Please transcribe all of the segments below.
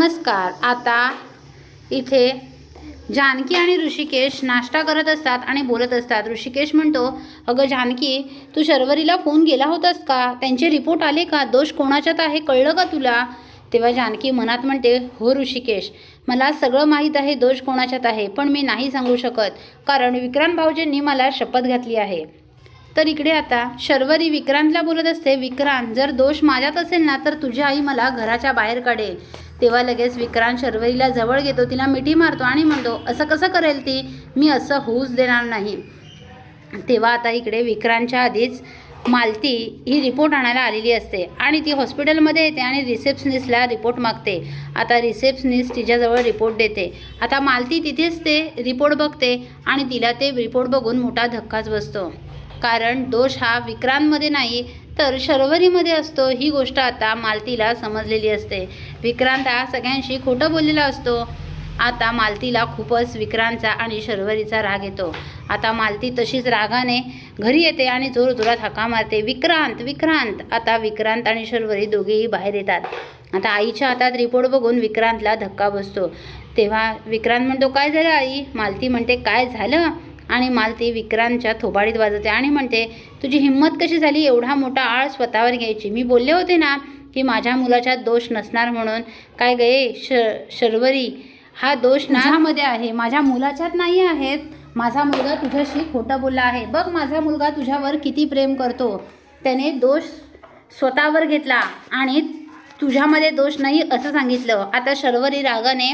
नमस्कार. आता इथे जानकी आणि ऋषिकेश नाश्ता करत असतात आणि बोलत असतात. ऋषिकेश म्हणतो अगं जानकी तू शर्वरीला फोन केला होतास का? त्यांचे रिपोर्ट आले का? दोष कोणाच्यात आहे? कळलं का तुला? तेव्हा जानकी मनात म्हणते हो ऋषिकेश मला सगळं माहीत आहे दोष कोणाच्यात आहे पण मी नाही सांगू शकत कारण विक्रांत भाऊजींनी मला शपथ घातली आहे. तर इकडे आता शर्वरी विक्रांतला बोलत असते विक्रांत जर दोष माझ्यात असेल ना तर तुझी आई मला घराच्या बाहेर काढेल. तेव्हा लगेच विक्रांत शर्वरीला जवळ घेतो तिला मिठी मारतो आणि म्हणतो असं कसं करेल ती? मी असं होऊच देणार नाही. तेव्हा आता इकडे विक्रांतच्या आधीच मालती ही रिपोर्ट आणायला आलेली असते आणि ती हॉस्पिटलमध्ये येते आणि रिसेप्शनिस्टला रिपोर्ट मागते. आता रिसेप्शनिस्ट तिच्याजवळ रिपोर्ट देते. आता मालती तिथेच ते रिपोर्ट बघते आणि तिला ते रिपोर्ट बघून मोठा धक्काच बसतो. कारण दोष हा विक्रांतमध्ये नाही तर शर्वरीमध्ये असतो ही गोष्ट आता मालतीला समजलेली असते. विक्रांत हा सगळ्यांशी खोटं बोललेला असतो. आता मालतीला खूपच विक्रांतचा आणि शर्वरीचा राग येतो. आता मालती तशीच रागाने घरी येते आणि जोरजोरात हाका मारते. विक्रांत विक्रांत! आता विक्रांत आणि शर्वरी दोघेही बाहेर येतात. आता आईच्या हातात रिपोर्ट बघून विक्रांतला धक्का बसतो. तेव्हा विक्रांत म्हणतो काय झालं आई? मालती म्हणते काय झालं? आणि मालती विक्रांतच्या थोबाडीत वाजवते आणि म्हणते तुझी हिंमत कशी झाली? एवढा मोठा आळ स्वतःवर घ्यायची. मी बोलले होते ना की माझ्या मुलाच्यात दोष नसणार म्हणून. काय गये श शर्वरी हा दोष नामध्ये आहे. माझ्या मुलाच्यात नाही आहेत. माझा मुलगा तुझ्याशी खोटं बोलला आहे. बघ माझा मुलगा तुझ्यावर किती प्रेम करतो. त्याने दोष स्वतःवर घेतला आणि तुझ्यामध्ये दोष नाही असं सांगितलं. आता शर्वरी रागाने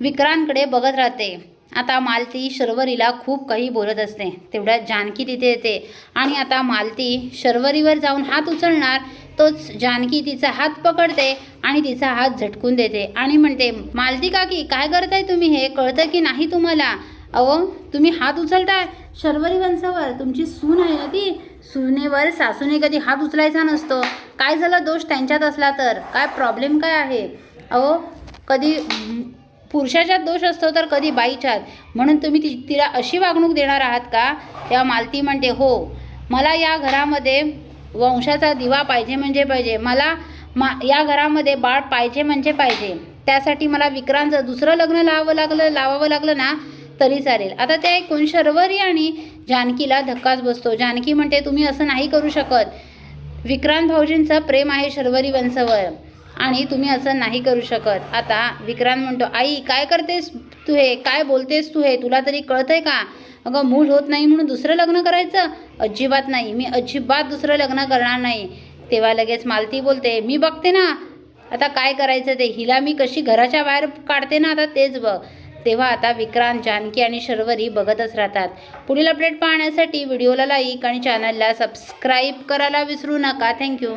विक्रांतकडे बघत राहते. आता मालती शर्वरीला खूप काही बोलत असते. तेवढ्यात जानकी तिथे येते. आणि आता मालती शर्वरीवर जाऊन हात उचलणार तोच जानकी तिचा हात पकडते आणि तिचा हात झटकून देते. आणि म्हणते मालती काकी काय करताय तुम्ही हे? कळतं की नाही तुम्हाला? अहो तुम्ही हात उचलताय. शर्वरी वंशावर तुमची सून आहे ना ती? सुनेवर सासूने कधी हात उचलायचा नसतो. काय झालं? दोष त्यांच्यात असला तर. काय प्रॉब्लेम काय आहे? अहो कधी पुरुषाच्यात दोष असतो तर कधी बाईच्यात. म्हणून तुम्ही ति तिला अशी वागणूक देणार आहात का? तेव्हा मालती म्हणते हो मला या घरामध्ये वंशाचा दिवा पाहिजे म्हणजे पाहिजे. मला मा या घरामध्ये बाळ पाहिजे म्हणजे पाहिजे. त्यासाठी मला विक्रांतचं दुसरं लग्न लावावं लागलं लावावं लागलं ना तरी चालेल. आता ते ऐकून शर्वरी आणि जानकीला धक्काच बसतो. जानकी म्हणते तुम्ही असं नाही करू शकत. विक्रांत भाऊजींचं प्रेम आहे शर्वरी वंशवर. आणि तुम्ही असं नाही करू शकत. आता विक्रांत म्हणतो आई काय करतेस तू हे? काय बोलतेस तू हे? तुला तरी कळतंय का? अगं मूल होत नाही म्हणून दुसरं लग्न करायचं? अजिबात नाही. मी अजिबात दुसरं लग्न करणार नाही. तेव्हा लगेच मालती बोलते मी बघते ना आता काय करायचं ते? हिला मी कशी घराच्या बाहेर काढते ना आता तेच बघ. तेव्हा आता विक्रांत जानकी आणि शर्वरी बघतच राहतात. पुढील अपडेट पाहण्यासाठी व्हिडिओला लाईक आणि चॅनलला सबस्क्राईब करायला विसरू नका. थँक्यू